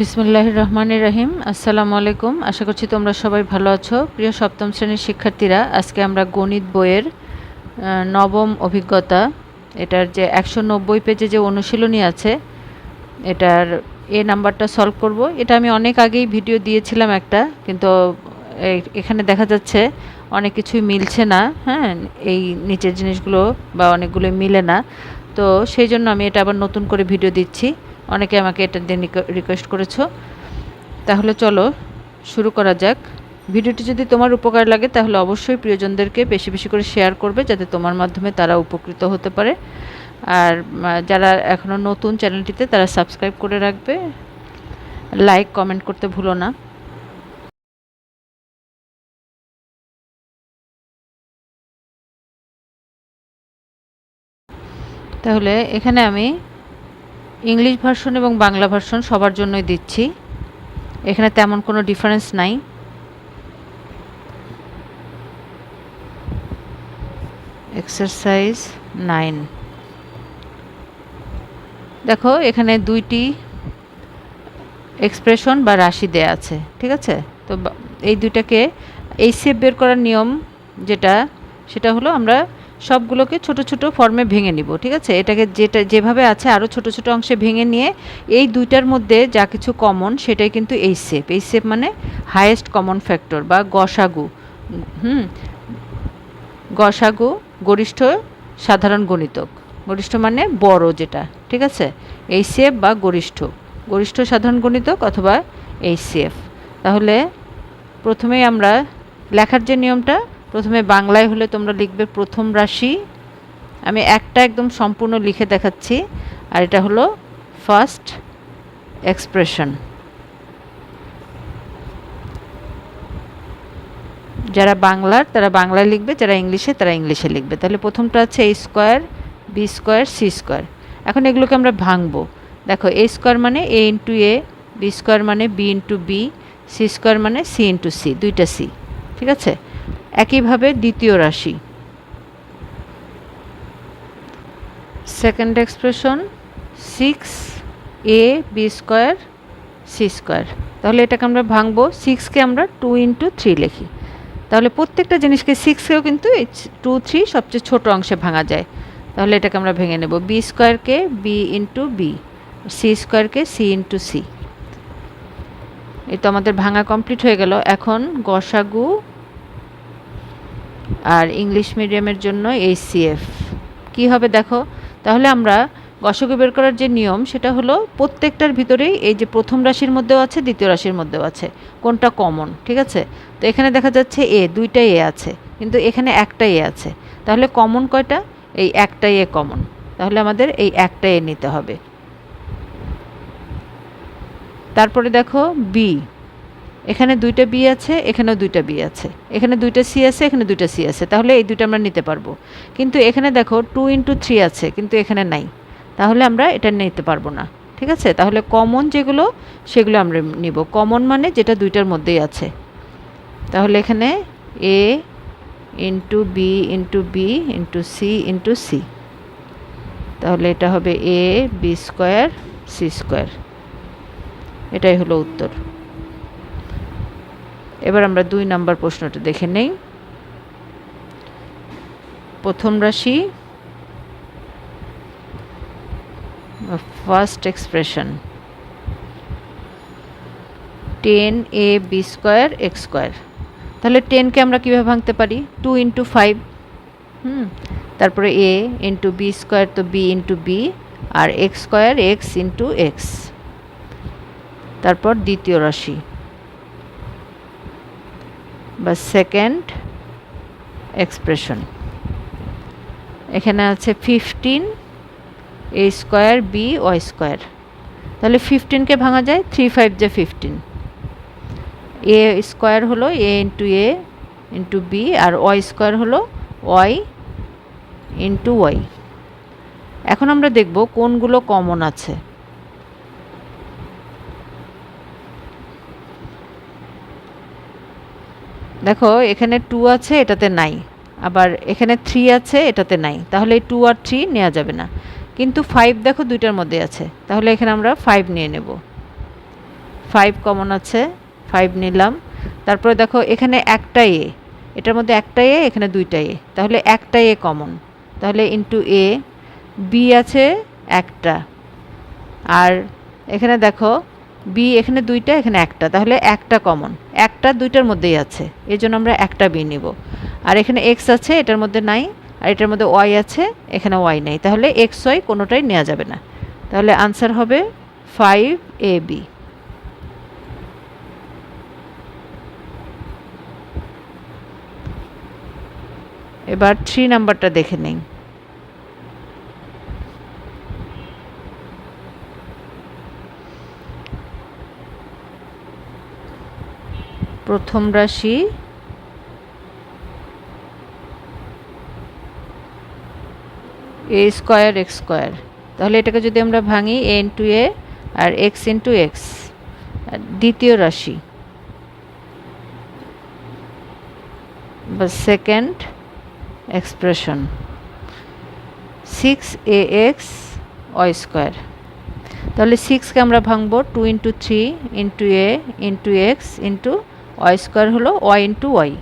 বিসমুল্লাহ রহমান রহিম। আসসালামু আলাইকুম। আশা করছি তোমরা সবাই ভালো আছো। প্রিয় সপ্তম শ্রেণির শিক্ষার্থীরা, আজকে আমরা গণিত বইয়ের নবম অভিজ্ঞতা, এটার যে একশো নব্বই পেজে যে অনুশীলনী আছে, এটার এ নাম্বারটা সলভ করব। এটা আমি অনেক আগেই ভিডিও দিয়েছিলাম একটা, কিন্তু এখানে দেখা যাচ্ছে অনেক কিছুই মিলছে না হ্যাঁ? এই নিচের জিনিসগুলো বা অনেকগুলোই মিলে না। তো সেই জন্য আমি এটা আবার নতুন করে ভিডিও দিচ্ছি। অনেকে আমাকে এটা দিয়ে রিকোয়েস্ট করেছ। তাহলে চলো, শুরু করা যাক। ভিডিওটি যদি তোমার উপকার লাগে, তাহলে অবশ্যই প্রিয়জনদেরকে বেশি বেশি করে শেয়ার করবে, যাতে তোমার মাধ্যমে তারা উপকৃত হতে পারে। আর যারা এখনও নতুন চ্যানেলটিতে তারা সাবস্ক্রাইব করে রাখবে। লাইক কমেন্ট করতে ভুলো না। তাহলে এখানে আমি ইংলিশ ভার্সন এবং বাংলা ভার্সন সবার জন্যই দিচ্ছি। এখানে তেমন কোনো ডিফারেন্স নাই। Exercise nine. দেখো, এখানে দুইটি এক্সপ্রেশন বা রাশি দেয়া আছে, ঠিক আছে? তো এই দুইটাকে, এই সেপ বের করার নিয়ম যেটা, সেটা হলো আমরা সবগুলোকে ছোট ছোট ফর্মে ভেঙে নিব, ঠিক আছে? এটাকে যেটা, যেভাবে আছে আরও ছোট ছোট অংশে ভেঙে নিয়ে এই দুইটার মধ্যে যা কিছু কমন সেটাই কিন্তু এই সেপ এই সেপ মানে হায়েস্ট কমন ফ্যাক্টর বা গসাগু। হুম, গসাগু গরিষ্ঠ সাধারণ গণিতক। গরিষ্ঠ মানে বড় যেটা, ঠিক আছে? এই সেফ বা গরিষ্ঠ। গরিষ্ঠ সাধারণ গণিতক অথবা এই সেফ তাহলে প্রথমেই আমরা লেখার যে নিয়মটা প্রথমে বাংলায় হলে তোমরা লিখবে প্রথম রাশি। আমি একটা একদম সম্পূর্ণ লিখে দেখাচ্ছি, আর এটা হলো ফার্স্ট এক্সপ্রেশন যারা বাংলার, তারা বাংলায় লিখবে, যারা ইংলিশে, তারা ইংলিশে লিখবে। তাহলে প্রথমটা আছে A square B square C square এখন এগুলোকে আমরা ভাঙবো। দেখো এ স্কোয়ার মানে A into A B square মানে B into B C square মানে সি ইন্টু সি দুইটা সি ঠিক আছে? একইভাবে দ্বিতীয় রাশি। Second expression six A B square C square তাহলে এটাকে আমরা ভাঙবো সিক্সকে আমরা টু ইন্টু থ্রি লিখি। তাহলে প্রত্যেকটা জিনিসকে সিক্সকেও কিন্তু এই টু থ্রি সবচেয়ে ছোট অংশে ভাঙা যায়। তাহলে এটাকে আমরা ভেঙে নেব বি স্কোয়ারকে বি ইন্টু বি সি স্কোয়ারকে সি ইন্টু সি এই তো আমাদের ভাঙা কমপ্লিট হয়ে গেল। এখন গসাগু আর ইংলিশ মিডিয়ামের জন্য এই সিএফ কী হবে দেখো? তাহলে আমরা গসাগু বের করার যে নিয়ম, সেটা হলো প্রত্যেকটার ভিতরেই এই যে প্রথম রাশির মধ্যেও আছে, দ্বিতীয় রাশির মধ্যেও আছে। কোনটা কমন ঠিক আছে? তো এখানে দেখা যাচ্ছে এ দুইটাই এ আছে, কিন্তু এখানে একটাই এ আছে। তাহলে কমন কয়টা? এই একটাই এ কমন তাহলে আমাদের এই একটা এ নিতে হবে। তারপরে দেখো বি এখানে দুইটা বি আছে, এখানেও দুইটা বি আছে। এখানে দুইটা সি আছে, এখানে দুইটা সি আছে। তাহলে এই দুইটা আমরা নিতে পারব। কিন্তু এখানে দেখো টু ইন্টু থ্রি আছে, কিন্তু এখানে নাই। তাহলে আমরা এটা নিতে পারব না। ঠিক আছে? তাহলে কমন যেগুলো, সেগুলো আমরা নিব। কমন মানে যেটা দুইটার মধ্যেই আছে। তাহলে এখানে A into B into B into C into C তাহলে এটা হবে A B square C square এটাই হলো উত্তর। এবার আমরা দুই নাম্বার প্রশ্নটা দেখে নেই। প্রথম রাশি first expression ten A B square X square তাহলে টেনকে আমরা কীভাবে ভাঙতে পারি? টু ইন্টু ফাইভ হুম? তারপরে এ ইন্টু বি স্কোয়ার তো বি ইন্টু বি আর X square X into X তারপর দ্বিতীয় রাশি বা সেকেন্ড এক্সপ্রেশন এখানে আছে fifteen A square B Y square তাহলে ফিফটিনকে ভাঙা যায়? থ্রি ফাইভ যে ফিফটিন এ স্কোয়ার হলো A into A into B R Y square হলো ওয়াই ইন্টু ওয়াই এখন আমরা দেখব কোনগুলো কমন আছে। দেখো, এখানে টু আছে, এটাতে নাই। আবার এখানে থ্রি আছে, এটাতে নাই। তাহলে এই টু আর থ্রি নেওয়া যাবে না। কিন্তু ফাইভ দেখো, দুইটার মধ্যে আছে। তাহলে এখানে আমরা ফাইভ নিয়ে নেব। ফাইভ কমন আছে ফাইভ নিলাম। তারপরে দেখো, এখানে একটা এ। এটার মধ্যে একটা এ, এখানে দুইটা এ। তাহলে একটা এ কমন তাহলে ইন্টু এ বি আছে, একটা। আর এখানে দেখো বি এখানে দুইটা, এখানে একটা। তাহলে একটা কমন। একটা দুইটার মধ্যেই আছে। এই জন্য আমরা একটা বি নিব। আর এখানে এক্স আছে, এটার মধ্যে নাই। আর এটার মধ্যে ওয়াই আছে, এখানে ওয়াই নেই। তাহলে এক্স ওয়াই কোনোটাই নেওয়া যাবে না। তাহলে আনসার হবে ফাইভ এ বি এবার থ্রি নাম্বারটা দেখে নেই। প্রথম রাশি। A square, X square. তাহলে এটাকে যদি আমরা ভাঙি, এ ইন্টু এ আর এক্স ইন্টু এক্স। দ্বিতীয় রাশি। বা second expression six A X Y square তাহলে সিক্সকে আমরা ভাঙবো two into three into A into X into Y square হলো ওয়াই ইন্টু ওয়াই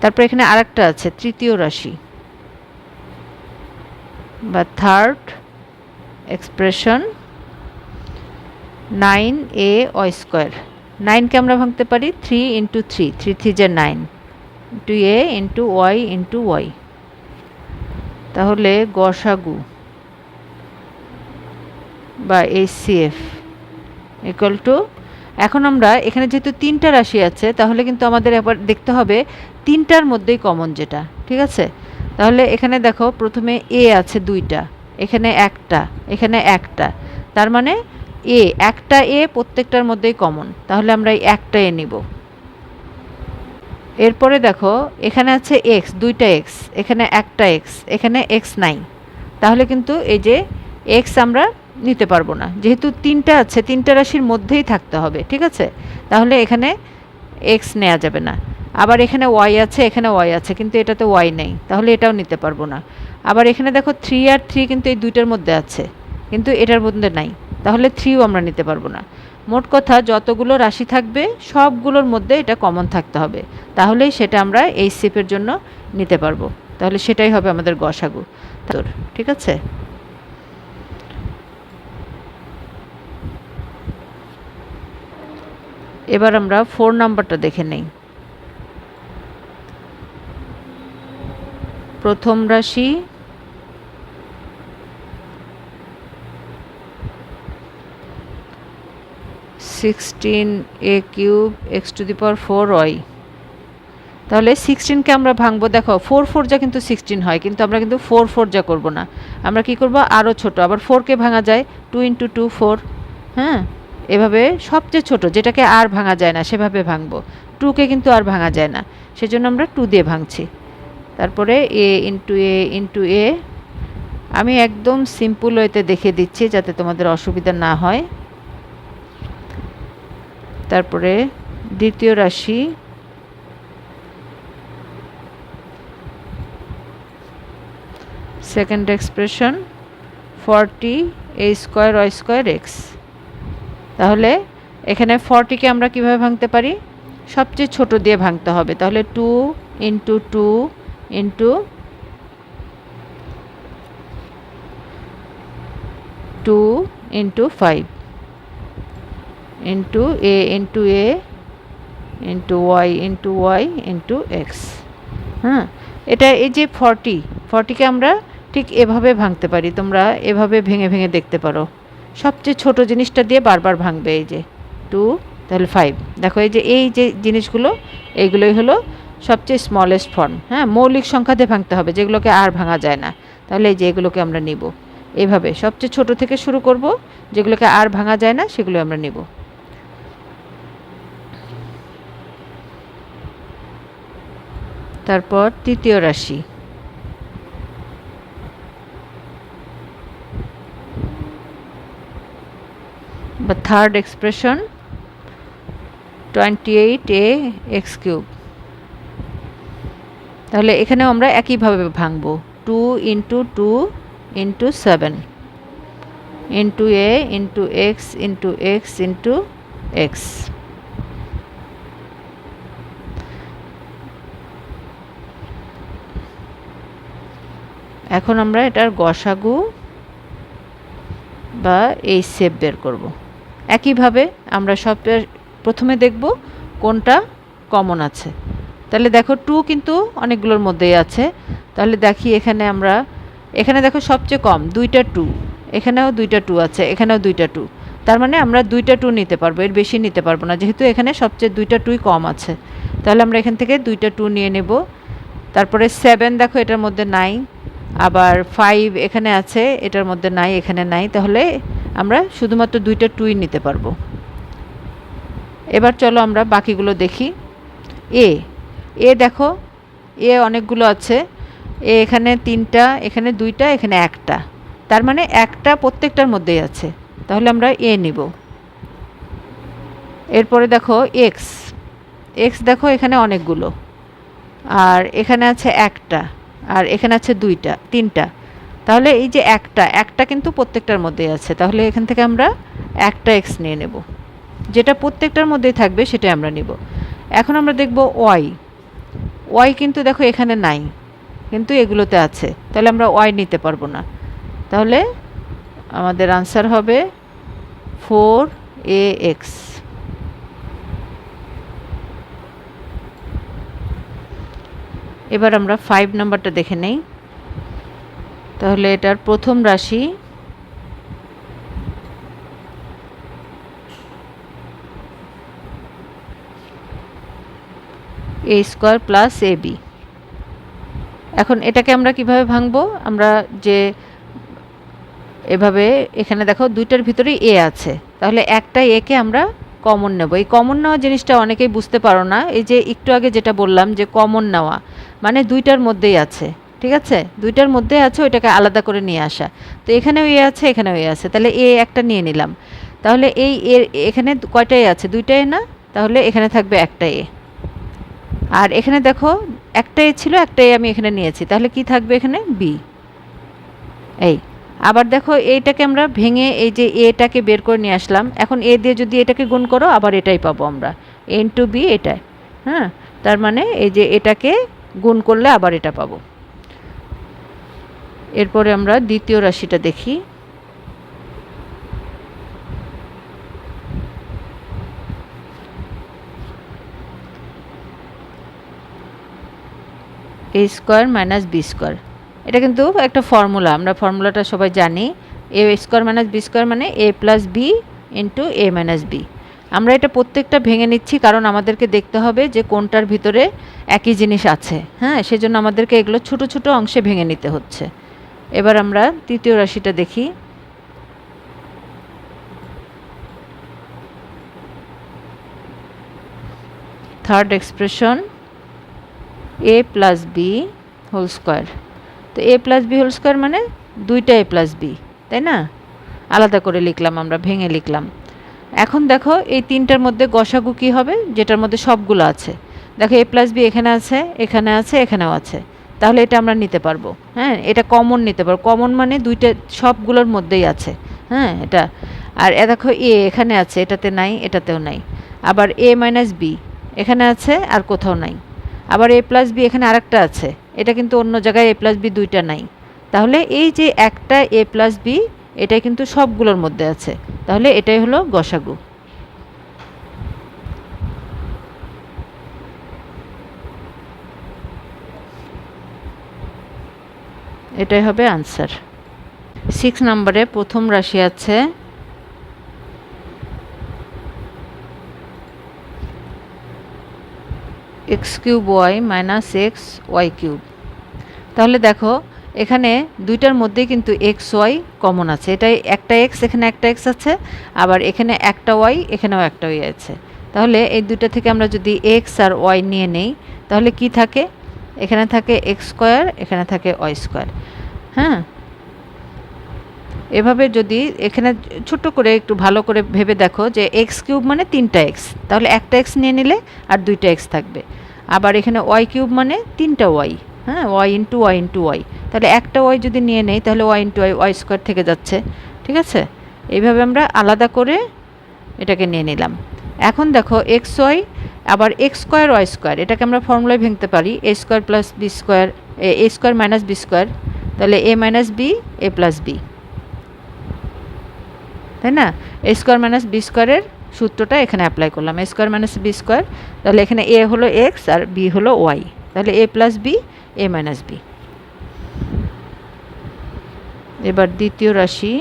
তারপর এখানে আরেকটা আছে, তৃতীয় রাশি। বা third expression nine A Y square নাইনকে আমরা ভাঙতে পারি three into three three three যে nine into A into Y into Y তাহলে গসাগু বা এইচসিএফ ইকুয়াল টু এখন আমরা এখানে যেহেতু তিনটা রাশি আছে, তাহলে কিন্তু আমাদের এবার দেখতে হবে তিনটার মধ্যেই কমন যেটা, ঠিক আছে? তাহলে এখানে দেখো প্রথমে এ আছে দুইটা, এখানে একটা এখানে একটা। তার মানে এ একটা এ প্রত্যেকটার মধ্যেই কমন তাহলে আমরা এই একটা এ নিব। এরপরে দেখো এখানে আছে এক্স দুইটা এক্স এখানে একটা এক্স এখানে এক্স নাই। তাহলে কিন্তু এই যে এক্স আমরা নিতে পারব না। যেহেতু তিনটা আছে, তিনটা রাশির মধ্যেই থাকতে হবে, ঠিক আছে? তাহলে এখানে এক্স নেওয়া যাবে না। আবার এখানে ওয়াই আছে, এখানে ওয়াই আছে, কিন্তু এটাতে ওয়াই নেই, তাহলে এটাও নিতে পারব না। আবার এখানে দেখো থ্রি আর থ্রি কিন্তু এই দুইটার মধ্যে আছে, কিন্তু এটার মধ্যে নাই, তাহলে থ্রিও আমরা নিতে পারব না। মোট কথা, যতগুলো রাশি থাকবে, সবগুলোর মধ্যে এটা কমন থাকতে হবে, তাহলেই সেটা আমরা এই সেপের জন্য নিতে পারব। তাহলে সেটাই হবে আমাদের গসাগু। তোর, ঠিক আছে? এবার আমরা ফোর নাম্বারটা দেখে নেই। প্রথম রাশি sixteen A cube X to the power four Y তাহলে সিক্সটিনকে আমরা ভাঙবো, দেখো ফোর ফোর যা কিন্তু সিক্সটিন হয়, কিন্তু আমরা কিন্তু ফোর ফোর যা করব না। আমরা কি করব? আরও ছোট, আবার ফোরকে ভাঙা যায় টু ইন্টু টু ফোর হ্যাঁ? এভাবে সবচেয়ে ছোট, যেটাকে আর ভাঙা যায় না, সেভাবে ভাঙবো। টুকে কিন্তু আর ভাঙা যায় না। সেজন্য আমরা টু দিয়ে ভাঙছি। তারপরে এ ইন্টু এ ইন্টু এ, আমি একদম সিম্পল ওয়েতে দেখে দিচ্ছি যাতে তোমাদের অসুবিধা না হয়। তারপরে দ্বিতীয় রাশি second expression forty A square Y square X তাহলে এখানে ফর্টিকে আমরা কীভাবে ভাঙতে পারি? সবচেয়ে ছোট দিয়ে ভাঙতে হবে। তাহলে two into two into two into five into A into A into Y into Y into X হ্যাঁ এটা এই যে ফর্টি ফর্টিকে আমরা ঠিক এভাবে ভাঙতে পারি। তোমরা এভাবে ভেঙে ভেঙে দেখতে পারো। সবচেয়ে ছোট জিনিসটা দিয়ে বারবার ভাঙবে এই যে টু তাহলে ফাইভ দেখো এই যে এই যে জিনিসগুলো, এইগুলোই হলো সবচেয়ে স্মলেস্ট ফর্ম হ্যাঁ মৌলিক সংখ্যা দিয়ে ভাঙতে হবে, যেগুলোকে আর ভাঙা যায় না। তাহলে এই যে, এগুলোকে আমরা নিব। এইভাবে সবচেয়ে ছোট থেকে শুরু করব, যেগুলোকে আর ভাঙা যায় না, সেগুলো আমরা নিব। তারপর তৃতীয় রাশি। বা third expression twenty eight A X cube তাহলে এখানেও আমরা একইভাবে ভাঙব। Two into two into seven into A into X into X into X এখন আমরা এটার গসাগু বা এই সেপ বের করব। একইভাবে আমরা সব প্রথমে দেখব কোনটা কমন আছে। তাহলে দেখো টু কিন্তু অনেকগুলোর মধ্যেই আছে। তাহলে দেখি এখানে আমরা, এখানে দেখো সবচেয়ে কম, দুইটা টু এখানেও দুইটা টু আছে, এখানেও দুইটা টু তার মানে আমরা দুইটা টু নিতে পারব, এর বেশি নিতে পারব না, যেহেতু এখানে সবচেয়ে দুইটা টুই কম আছে। তাহলে আমরা এখান থেকে দুইটা টু নিয়ে নেব। তারপরে সেভেন দেখো, এটার মধ্যে নাই আবার ফাইভ এখানে আছে, এটার মধ্যে নাই এখানে নাই তাহলে আমরা শুধুমাত্র দুইটা টুই নিতে পারব। এবার চলো আমরা বাকিগুলো দেখি। এ এ দেখো, এ অনেকগুলো আছে। এ এখানে তিনটা, এখানে দুইটা, এখানে একটা। তার মানে একটা প্রত্যেকটার মধ্যেই আছে। তাহলে আমরা এ নিব। এরপরে দেখো এক্স এক্স দেখো এখানে অনেকগুলো। আর এখানে আছে একটা। আর এখানে আছে দুইটা, তিনটা। তাহলে এই যে একটা একটা কিন্তু প্রত্যেকটার মধ্যেই আছে। তাহলে এখান থেকে আমরা একটা এক্স নিয়ে নেব। যেটা প্রত্যেকটার মধ্যেই থাকবে সেটাই আমরা নিব। এখন আমরা দেখব ওয়াই ওয়াই কিন্তু দেখো এখানে নাই, কিন্তু এগুলোতে আছে। তাহলে আমরা ওয়াই নিতে পারব না। তাহলে আমাদের আনসার হবে ফোর এ এক্স এবার আমরা ফাইভ নাম্বারটা দেখে নেই। তাহলে এটার প্রথম রাশি A square plus A B. এখন এটাকে আমরা কীভাবে ভাঙবো? আমরা যে এভাবে এখানে দেখো দুইটার ভিতরেই এ আছে। তাহলে একটা একে আমরা কমন নেব। এই কমন নেওয়া জিনিসটা অনেকেই বুঝতে পারো না। এই যে একটু আগে যেটা বললাম যে কমন নেওয়া মানে দুইটার মধ্যেই আছে। ঠিক আছে? দুইটার মধ্যে আছে, ওইটাকে আলাদা করে নিয়ে আসা। তো এখানেও এ আছে, এখানেও এ আছে। তাহলে এ একটা নিয়ে নিলাম। তাহলে এই এর এখানে কয়টাই আছে? দুইটাই না? তাহলে এখানে থাকবে একটা এ। আর এখানে দেখো, একটা এ ছিল, একটা এ আমি এখানে নিয়েছি। তাহলে কি থাকবে এখানে? বি। এই। আবার দেখো, এইটাকে আমরা ভেঙে এই যে এটাকে বের করে নিয়ে আসলাম। এখন এ দিয়ে যদি এটাকে গুণ করো, আবার এটাই পাবো আমরা। এন টু বি এটাই। হ্যাঁ? তার মানে এই যে এটাকে গুণ করলে আবার এটা পাবো। এরপরে আমরা দ্বিতীয় রাশিটা দেখি। A square minus B square এটা কিন্তু একটা ফর্মুলা আমরা ফর্মুলাটা সবাই জানি। A square minus B square মানে A plus B into A minus B আমরা এটা প্রত্যেকটা ভেঙে নিচ্ছি কারণ আমাদেরকে দেখতে হবে যে কোনটার ভিতরে একই জিনিস আছে। হ্যাঁ সেজন্য আমাদেরকে এগুলো ছোট ছোট অংশে ভেঙে নিতে হচ্ছে। এবার আমরা তৃতীয় রাশিটা দেখি। Third expression A plus B whole square তো A plus B whole square মানে দুইটা এ প্লাস বি তাই না? আলাদা করে লিখলাম আমরা, ভেঙে লিখলাম। এখন দেখো এই তিনটার মধ্যে গসাগু কী হবে? যেটার মধ্যে সবগুলো আছে। দেখো এ প্লাস বি এখানে আছে এখানে আছে, এখানেও আছে। তাহলে এটা আমরা নিতে পারব। হ্যাঁ এটা কমন নিতে পারব। কমন মানে দুইটা, সবগুলোর মধ্যেই আছে। হ্যাঁ এটা। আর এ দেখো, এ এখানে আছে, এটাতে নাই, এটাতেও নাই। আবার এ মাইনাস বি এখানে আছে আর কোথাও নাই। আবার এ প্লাস বি এখানে আরেকটা আছে। এটা কিন্তু অন্য জায়গায় এ প্লাস বি দুইটা নাই। তাহলে এই যে একটা এ প্লাস বি এটা কিন্তু সবগুলোর মধ্যে আছে। তাহলে এটাই হলো গসাগু। এটাই হবে আনসার সিক্স নম্বরে প্রথম রাশি আছে। X cube Y minus X Y cube তাহলে দেখো, এখানে দুইটার মধ্যেই কিন্তু এক্স ওয়াই কমন আছে। এটাই একটা এক্স এখানে একটা এক্স আছে। আবার এখানে একটা ওয়াই এখানেও একটা ওয়াই আছে। তাহলে এই দুইটা থেকে আমরা যদি এক্স আর ওয়াই নিয়ে নেই, তাহলে কি থাকে? এখানে থাকে এক্স স্কোয়ার, এখানে থাকে ওয়াই স্কোয়ার। হ্যাঁ? এভাবে যদি এখানে ছোট করে একটু ভালো করে ভেবে দেখো যে এক্স কিউব মানে তিনটা এক্স তাহলে একটা এক্স নিয়ে নিলে আর দুইটা এক্স থাকবে। আবার এখানে ওয়াই কিউব মানে তিনটা ওয়াই হ্যাঁ? Y into Y into Y তাহলে একটা ওয়াই যদি নিয়ে নেই, তাহলে Y into Y Y square থেকে যাচ্ছে। ঠিক আছে? এইভাবে আমরা আলাদা করে এটাকে নিয়ে নিলাম। এখন দেখো এক্স ওয়াই আবার এক্স স্কোয়ার ওয়াই স্কোয়ার, এটাকে আমরা ফর্মুলায় ভেঙতে পারি A square plus B square, A square minus B square, তাহলে A minus B A plus B তাই না? এ স্কোয়ার মাইনাস বি স্কোয়ারের সূত্রটা এখানে অ্যাপ্লাই করলাম A square minus B square, তাহলে এখানে এ হলো এক্স আর বি হলো ওয়াই তাহলে A plus B A minus B এবার দ্বিতীয় রাশি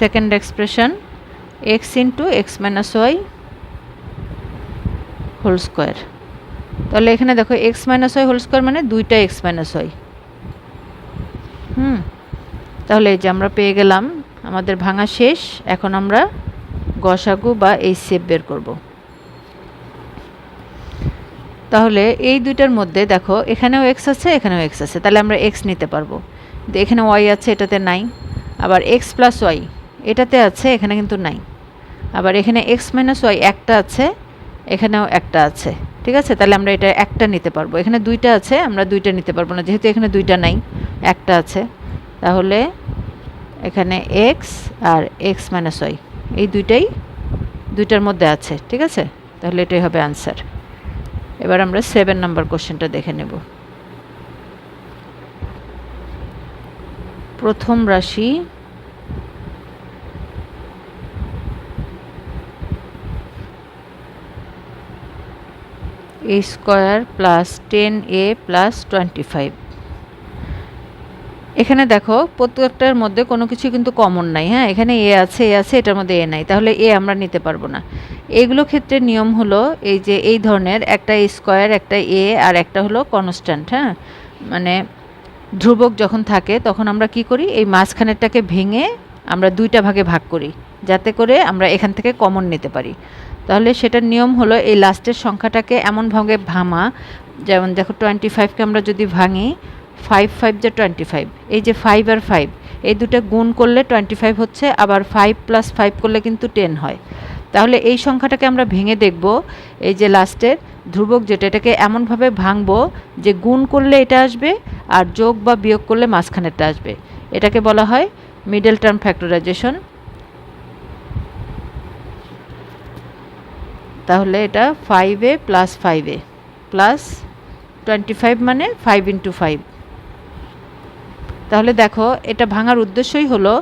second expression X into X minus Y whole square তাহলে এখানে দেখো X minus Y whole square মানে দুইটা এক্স মাইনাস ওয়াই হুম। তাহলে এই যে আমরা পেয়ে গেলাম, আমাদের ভাঙা শেষ, এখন আমরা গসাগু বা এই সেপ বের করব। তাহলে এই দুইটার মধ্যে দেখো, এখানেও এক্স আছে, এখানেও এক্স আছে, তাহলে আমরা এক্স নিতে পারব। এখানে ওয়াই আছে, এটাতে নাই। আবার এক্স প্লাস ওয়াই এটাতে আছে, এখানে কিন্তু নাই। আবার এখানে এক্স মাইনাস ওয়াই একটা আছে, এখানেও একটা আছে। ঠিক আছে? তাহলে আমরা এটা একটা নিতে পারব। এখানে দুইটা আছে, আমরা দুইটা নিতে পারব না। যেহেতু এখানে দুইটা নাই, একটা আছে। তাহলে এখানে এক্স আর এক্স মাইনাস ওয়াই এই দুইটাই দুইটার মধ্যে আছে। ঠিক আছে? তাহলে এটাই হবে আনসার এবার আমরা সেভেন নাম্বার কোশ্চেনটা দেখে নেব। প্রথম রাশি A square plus ten A plus twenty five এখানে দেখো, প্রত্যেকটার মধ্যে কোনো কিছু কিন্তু কমন নাই হ্যাঁ? এখানে এ আছে এ আছে, এটার মধ্যে এ নাই, তাহলে এ আমরা নিতে পারব না। এইগুলো ক্ষেত্রে নিয়ম হলো, এই যে এই ধরনের একটা স্কোয়ার, একটা এ, আর একটা হলো কনস্ট্যান্ট হ্যাঁ? মানে ধ্রুবক যখন থাকে, তখন আমরা কি করি? এই মাঝখানেরটাকে ভেঙে আমরা দুইটা ভাগে ভাগ করি, যাতে করে আমরা এখান থেকে কমন নিতে পারি। তাহলে সেটার নিয়ম হলো এই লাস্টের সংখ্যাটাকে এমন এমনভাবে ভাঙা, যেমন দেখো টোয়েন্টি ফাইভকে আমরা যদি ভাঙি ফাইভ ফাইভ যে টোয়েন্টি ফাইভ এই যে ফাইভ আর ফাইভ এই দুটো গুণ করলে টোয়েন্টি ফাইভ হচ্ছে, আবার ফাইভ প্লাস ফাইভ করলে কিন্তু টেন হয়। তাহলে এই সংখ্যাটাকে আমরা ভেঙে দেখব, এই যে লাস্টের ধ্রুবক যেটা, এটাকে এমনভাবে ভাঙবো যে গুণ করলে এটা আসবে আর যোগ বা বিয়োগ করলে মাঝখানেরটা আসবে। এটাকে বলা হয় মিডল টার্ম ফ্যাক্টরাইজেশন তাহলে এটা five A plus five A plus twenty five মানে ফাইভ ইন্টু ফাইভ তাহলে দেখো, এটা ভাঙার উদ্দেশ্যই হলো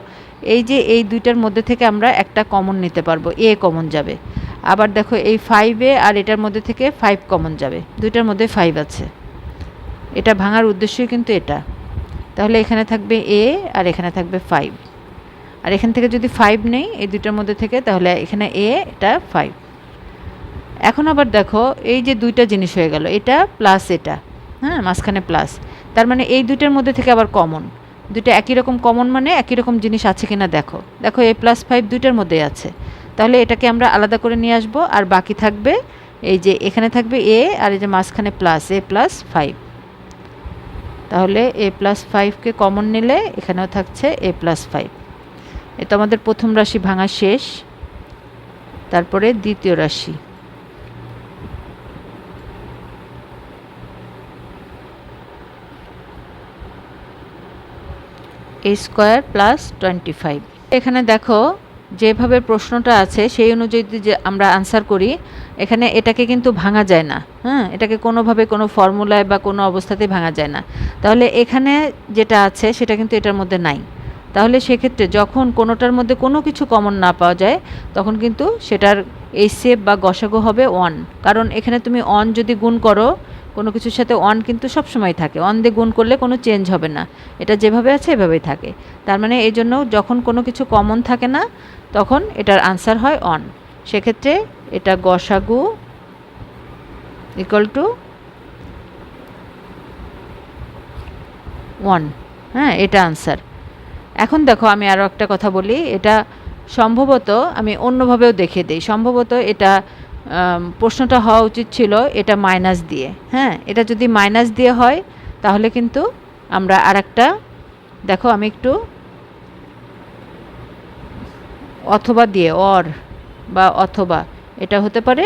এই যে এই দুইটার মধ্যে থেকে আমরা একটা কমন নিতে পারব এ কমন যাবে। আবার দেখো এই ফাইভে আর এটার মধ্যে থেকে ফাইভ কমন যাবে, দুইটার মধ্যে ফাইভ আছে। এটা ভাঙার উদ্দেশ্যই কিন্তু এটা। তাহলে এখানে থাকবে এ আর এখানে থাকবে ফাইভ আর এখান থেকে যদি ফাইভ নেই, এই দুইটার মধ্যে থেকে, তাহলে এখানে এ এটা ফাইভ এখন আবার দেখো, এই যে দুইটা জিনিস হয়ে গেল, এটা প্লাস এটা হ্যাঁ মাঝখানে প্লাস তার মানে এই দুইটার মধ্যে থেকে আবার কমন দুইটা একই রকম কমন মানে একই রকম জিনিস আছে কিনা দেখো দেখো এ প্লাস ফাইভ দুইটার মধ্যেই আছে, তাহলে এটাকে আমরা আলাদা করে নিয়ে আসব, আর বাকি থাকবে এই যে এখানে থাকবে এ আর এই যে মাঝখানে প্লাস এ প্লাস ফাইভ তাহলে এ প্লাস ফাইভকে কমন নিলে এখানেও থাকছে এ প্লাস ফাইভ এটা আমাদের প্রথম রাশি ভাঙা শেষ, তারপরে দ্বিতীয় রাশি A square plus twenty five এখানে দেখো, যেভাবে প্রশ্নটা আছে, সেই অনুযায়ী যে আমরা আনসার করি, এখানে এটাকে কিন্তু ভাঙা যায় না। হ্যাঁ এটাকে কোনোভাবে কোনো ফর্মুলায় বা কোনো অবস্থাতেই ভাঙা যায় না। তাহলে এখানে যেটা আছে, সেটা কিন্তু এটার মধ্যে নাই। তাহলে সেক্ষেত্রে যখন কোনোটার মধ্যে কোনো কিছু কমন না পাওয়া যায়, তখন কিন্তু সেটার এই সেপ বা গসাগো হবে ওয়ান কারণ এখানে তুমি অন যদি গুণ করো কোনো কিছুর সাথে অন কিন্তু সব সময় থাকে। অন দিয়ে গুণ করলে কোনো চেঞ্জ হবে না। এটা যেভাবে আছে, এভাবেই থাকে। তার মানে এই জন্য যখন কোনো কিছু কমন থাকে না, তখন এটার আনসার হয় অন সেক্ষেত্রে এটা গসাগু ইকুয়াল টু ওয়ান হ্যাঁ এটা আনসার এখন দেখো আমি আরও একটা কথা বলি। এটা সম্ভবত আমি অন্যভাবেও দেখে দিই। সম্ভবত এটা প্রশ্নটা হওয়া উচিত ছিল, এটা মাইনাস দিয়ে। হ্যাঁ এটা যদি মাইনাস দিয়ে হয়, তাহলে কিন্তু আমরা আর একটা দেখো আমি একটু, অথবা দিয়ে অর বা অথবা, এটা হতে পারে,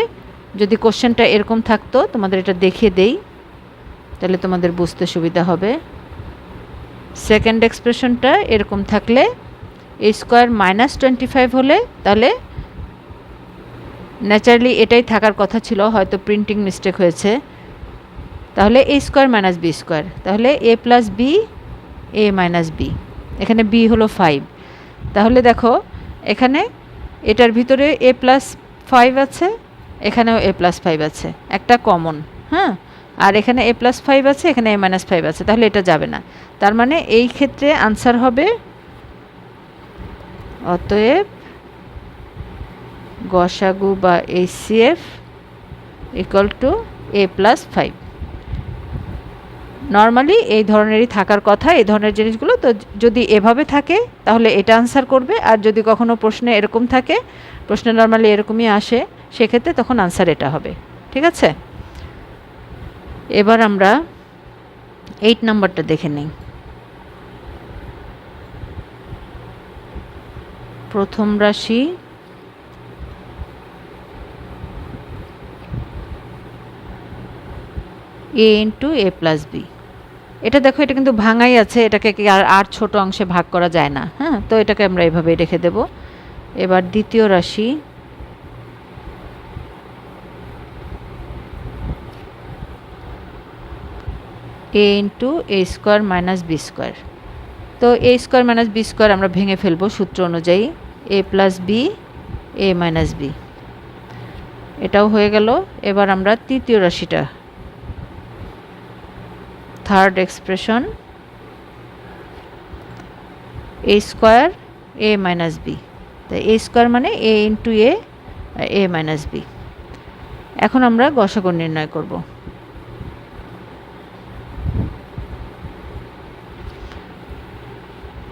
যদি কোশ্চেনটা এরকম থাকতো, তোমাদের এটা দেখিয়ে দেই, তাহলে তোমাদের বুঝতে সুবিধা হবে। সেকেন্ড এক্সপ্রেশনটা এরকম থাকলে A square minus twenty five হলে, তাহলে ন্যাচারালি এটাই থাকার কথা ছিল, হয়তো প্রিন্টিং মিস্টেক হয়েছে। তাহলে A square minus B square তাহলে A plus B A minus B এখানে বি হলো ফাইভ তাহলে দেখো, এখানে এটার ভিতরে এ প্লাস ফাইভ আছে, এখানেও এ প্লাস ফাইভ আছে। একটা কমন হ্যাঁ? আর এখানে এ প্লাস ফাইভ আছে, এখানে এ মাইনাস ফাইভ আছে। তাহলে এটা যাবে না। তার মানে এই ক্ষেত্রে আনসার হবে অতএব গসাগু বা HCF equal to A plus five normally এই ধরনেরই থাকার কথা, এই ধরনের জিনিসগুলো, তো যদি এভাবে থাকে, তাহলে এটা আনসার করবে। আর যদি কখনো প্রশ্নে এরকম থাকে, প্রশ্নে নর্মালি এরকমই আসে, সেক্ষেত্রে তখন আনসার এটা হবে। ঠিক আছে? এবার আমরা এইট নাম্বারটা দেখে নিই। প্রথম রাশি A into A plus B. এটা দেখো, এটা কিন্তু ভাঙাই আছে, এটাকে কি আর আর ছোট অংশে ভাগ করা যায় না হ্যাঁ? তো এটাকে আমরা এভাবেই রেখে দেব। এবার দ্বিতীয় রাশি। A into A square minus B square. তো A square minus B square আমরা ভেঙে ফেলব সূত্র অনুযায়ী। A plus B, A minus B. এটাও হয়ে গেল। এবার আমরা তৃতীয় রাশিটা third expression A square A minus B তাই এ স্কোয়ার মানে A into A A minus B এখন আমরা গসাগর নির্ণয় করব।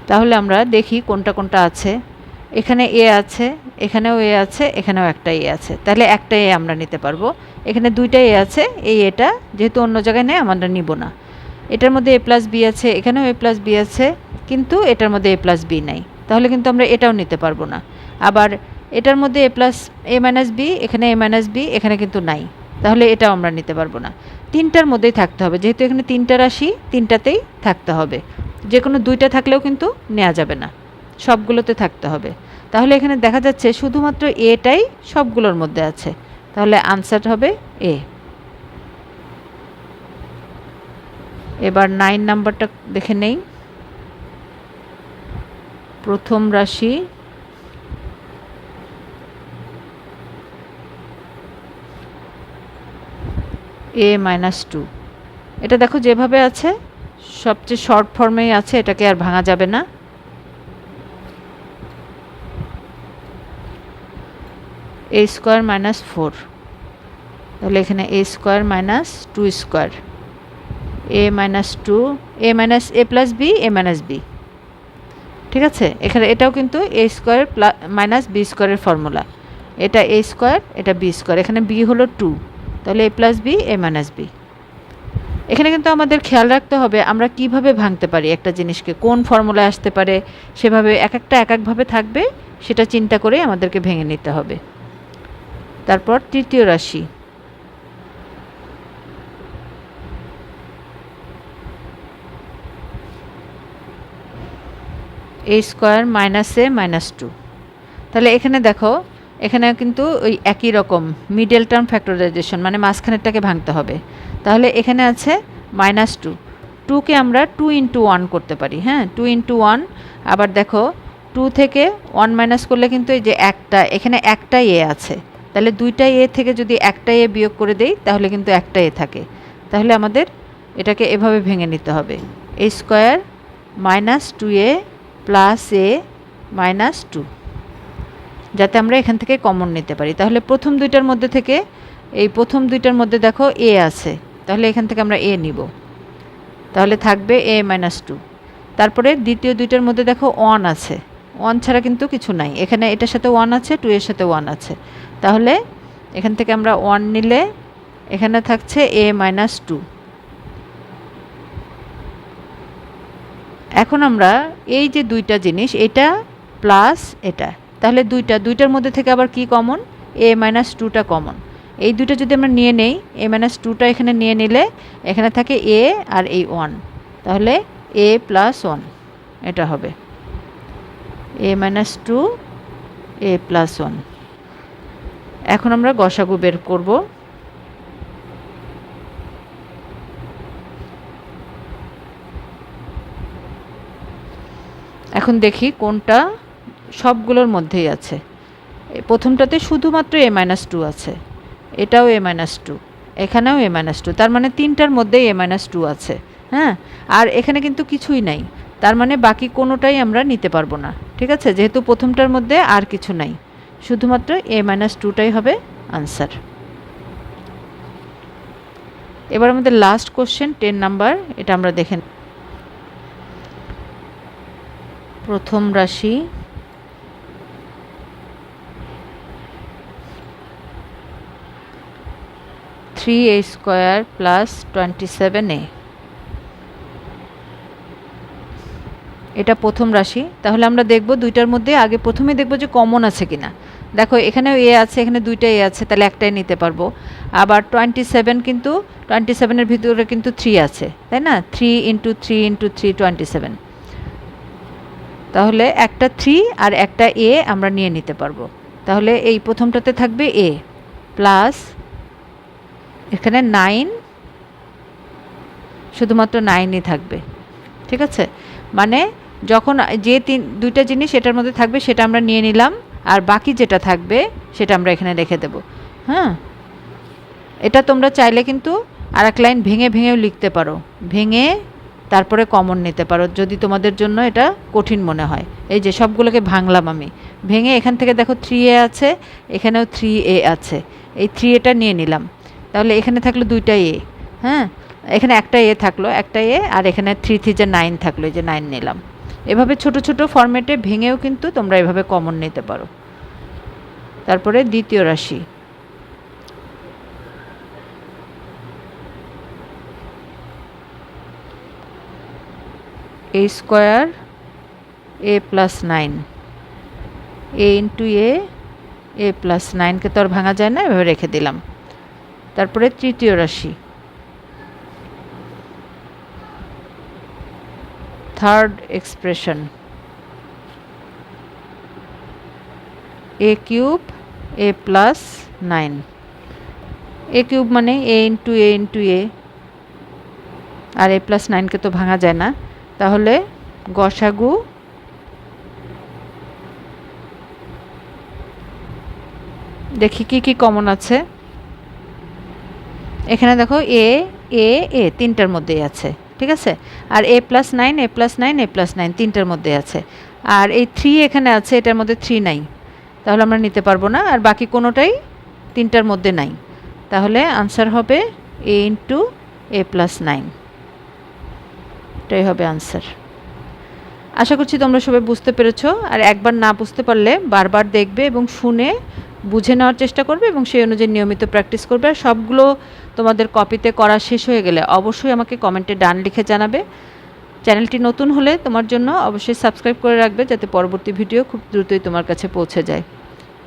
তাহলে আমরা দেখি কোনটা কোনটা আছে। এখানে এ আছে, এখানেও এ আছে, এখানেও একটা এ আছে। তাহলে একটা এ আমরা নিতে পারব। এখানে দুইটা এ আছে, এই এটা যেহেতু অন্য জায়গায় নেই, আমরা নিব না। এটার মধ্যে এ প্লাস বি আছে, এখানেও এ প্লাস বি আছে, কিন্তু এটার মধ্যে এ প্লাস বি নাই। তাহলে কিন্তু আমরা এটাও নিতে পারব না। আবার এটার মধ্যে A plus A minus B এখানে এ মাইনাস বি এখানে কিন্তু নাই। তাহলে এটাও আমরা নিতে পারব না। তিনটার মধ্যেই থাকতে হবে। যেহেতু এখানে তিনটা রাশি, তিনটাতেই থাকতে হবে। যে কোনো দুইটা থাকলেও কিন্তু নেওয়া যাবে না। সবগুলোতে থাকতে হবে। তাহলে এখানে দেখা যাচ্ছে শুধুমাত্র এটাই সবগুলোর মধ্যে আছে। তাহলে আনসার হবে এ এবার নাইন নাম্বারটা দেখে নেই। প্রথম রাশি। এ মাইনাস টু এটা দেখো যেভাবে আছে, সবচেয়ে শর্ট ফর্মেই আছে, এটাকে আর ভাঙা যাবে না। এ স্কোয়ার মাইনাস ফোর তাহলে এখানে A square minus two square A minus two A minus A plus B A minus B ঠিক আছে? এখানে এটাও কিন্তু A square plus minus B স্কোয়ারের ফর্মুলা এটা এ স্কোয়ার এটা বি স্কোয়ার এখানে বি হলো টু তাহলে A plus B A minus B এখানে কিন্তু আমাদের খেয়াল রাখতে হবে, আমরা কীভাবে ভাঙতে পারি একটা জিনিসকে, কোন ফর্মুলায় আসতে পারে, সেভাবে এক একটা এক একভাবে থাকবে, সেটা চিন্তা করে আমাদেরকে ভেঙে নিতে হবে। তারপর তৃতীয় রাশি। A square minus A minus two তাহলে এখানে দেখো এখানে কিন্তু ওই একই রকম মিডল টার্ম ফ্যাক্টরাইজেশন মানে মাঝখানেরটাকে ভাঙতে হবে। তাহলে এখানে আছে মাইনাস টু টুকে আমরা টু ইন্টু ওয়ান করতে পারি হ্যাঁ? টু ইন্টু ওয়ান আবার দেখো টু থেকে ওয়ান মাইনাস করলে কিন্তু এই যে একটা, এখানে একটা এ আছে। তাহলে দুইটা এ থেকে যদি একটা এ বিয়োগ করে দেই, তাহলে কিন্তু একটা এ থাকে। তাহলে আমাদের এটাকে এভাবে ভেঙে নিতে হবে। A square minus two A plus A minus two যাতে আমরা এখান থেকে কমন নিতে পারি। তাহলে প্রথম দুইটার মধ্যে থেকে, এই প্রথম দুইটার মধ্যে দেখো এ আছে, তাহলে এখান থেকে আমরা এ নিব। তাহলে থাকবে এ মাইনাস টু তারপরে দ্বিতীয় দুইটার মধ্যে দেখো ওয়ান আছে। ওয়ান ছাড়া কিন্তু কিছু নাই। এখানে এটার সাথে ওয়ান আছে টু এর সাথে ওয়ান আছে। তাহলে এখান থেকে আমরা ওয়ান নিলে, এখানে থাকছে এ মাইনাস টু এখন আমরা এই যে দুইটা জিনিস, এটা প্লাস এটা। তাহলে দুইটা, দুইটার মধ্যে থেকে আবার কি কমন এ মাইনাস টুটা কমন এই দুইটা যদি আমরা নিয়ে নেই এ মাইনাস টুটা এখানে নিয়ে নিলে এখানে থাকে এ আর এই ওয়ান তাহলে এ প্লাস ওয়ান এটা হবে। A minus two A plus one এখন আমরা গসাগু বের করব। এখন দেখি কোনটা সবগুলোর মধ্যেই আছে। প্রথমটাতে শুধুমাত্র এ মাইনাস টু আছে। এটাও এ মাইনাস টু। এখানেও এ মাইনাস টু। তার মানে তিনটার মধ্যেই এ মাইনাস টু আছে। হ্যাঁ? আর এখানে কিন্তু কিছুই নাই। তার মানে বাকি কোনোটাই আমরা নিতে পারব না। ঠিক আছে? যেহেতু প্রথমটার মধ্যে আর কিছু নাই। শুধুমাত্র এ মাইনাস টুটাই হবে আনসার। এবার আমাদের লাস্ট কোশ্চেন টেন নাম্বার এটা আমরা দেখে নেব। প্রথম রাশি। Three A square plus twenty seven A এটা প্রথম রাশি। তাহলে আমরা দেখব দুইটার মধ্যে, আগে প্রথমে দেখব যে কমন আছে কিনা। দেখো, এখানেও এ আছে, এখানে দুইটা এ আছে, তাহলে একটাই নিতে পারব। আবার টোয়েন্টি সেভেন কিন্তু টোয়েন্টি সেভেনের ভিতরে কিন্তু থ্রি আছে, তাই না? Three into three into three twenty seven তাহলে একটা থ্রি আর একটা এ আমরা নিয়ে নিতে পারব। তাহলে এই প্রথমটাতে থাকবে এ প্লাস এখানে নাইন শুধুমাত্র নাইনই থাকবে। ঠিক আছে? মানে যখন যে তিন, দুইটা জিনিস এটার মধ্যে থাকবে সেটা আমরা নিয়ে নিলাম, আর বাকি যেটা থাকবে সেটা আমরা এখানে রেখে দেব। হ্যাঁ? এটা তোমরা চাইলে কিন্তু আর এক লাইন ভেঙে ভেঙেও লিখতে পারো। ভেঙে তারপরে কমন নিতে পারো। যদি তোমাদের জন্য এটা কঠিন মনে হয়। এই যে সবগুলোকে ভাঙলাম আমি। ভেঙে এখান থেকে দেখো থ্রি এ আছে, এখানেও থ্রি এ আছে। এই থ্রি এটা নিয়ে নিলাম। তাহলে এখানে থাকল দুইটা এ হ্যাঁ? এখানে একটা এ থাকল, একটা এ আর এখানে থ্রি থ্রি যে নাইন থাকল, এই যে নাইন নিলাম। এভাবে ছোট ছোট ফরম্যাটে ভেঙেও কিন্তু তোমরা এভাবে কমন নিতে পারো। তারপরে দ্বিতীয় রাশি। A square A plus nine A into A A plus নাইনকে তো আর ভাঙা যায় না, এভাবে রেখে দিলাম। তারপরে তৃতীয় রাশি। Third expression A cube A plus nine A cube মানে A into A into A R A plus নাইনকে তো ভাঙা যায় না। তাহলে গসাগু দেখি কি কি কমন আছে। এখানে দেখো এ এ এ তিনটার মধ্যেই আছে, ঠিক আছে? আর A plus nine A plus nine A plus nine তিনটার মধ্যে আছে। আর এই থ্রি এখানে আছে, এটার মধ্যে থ্রি নাই। তাহলে আমরা নিতে পারব না, আর বাকি কোনোটাই তিনটার মধ্যে নাই। তাহলে আনসার হবে A into A plus nine এটাই হবে আনসার আশা করছি তোমরা সবাই বুঝতে পেরেছ, আর একবার না বুঝতে পারলে বারবার দেখবে এবং শুনে বুঝে নেওয়ার চেষ্টা করবে এবং সেই অনুযায়ী নিয়মিত প্র্যাকটিস করবে। আর সবগুলো তোমাদের কপিতে করা শেষ হয়ে গেলে অবশ্যই আমাকে কমেন্টে ডান লিখে জানাবে। চ্যানেলটি নতুন হলে তোমার জন্য অবশ্যই সাবস্ক্রাইব করে রাখবে যাতে পরবর্তী ভিডিও খুব দ্রুতই তোমার কাছে পৌঁছে যায়।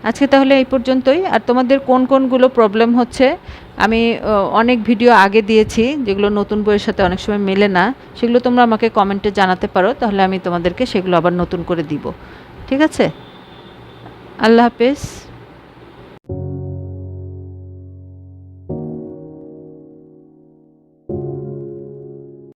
আজকে তাহলে এই পর্যন্তই। আর তোমাদের কোন কোনগুলো প্রবলেম হচ্ছে আমি অনেক ভিডিও আগে দিয়েছি যেগুলো নতুন বইয়ের সাথে অনেক সময় মেলে না। সেগুলো তোমরা আমাকে কমেন্টে জানাতে পারো, তাহলে আমি তোমাদেরকে সেগুলো আবার নতুন করে দিব। ঠিক আছে? আল্লাহ হাফেজ।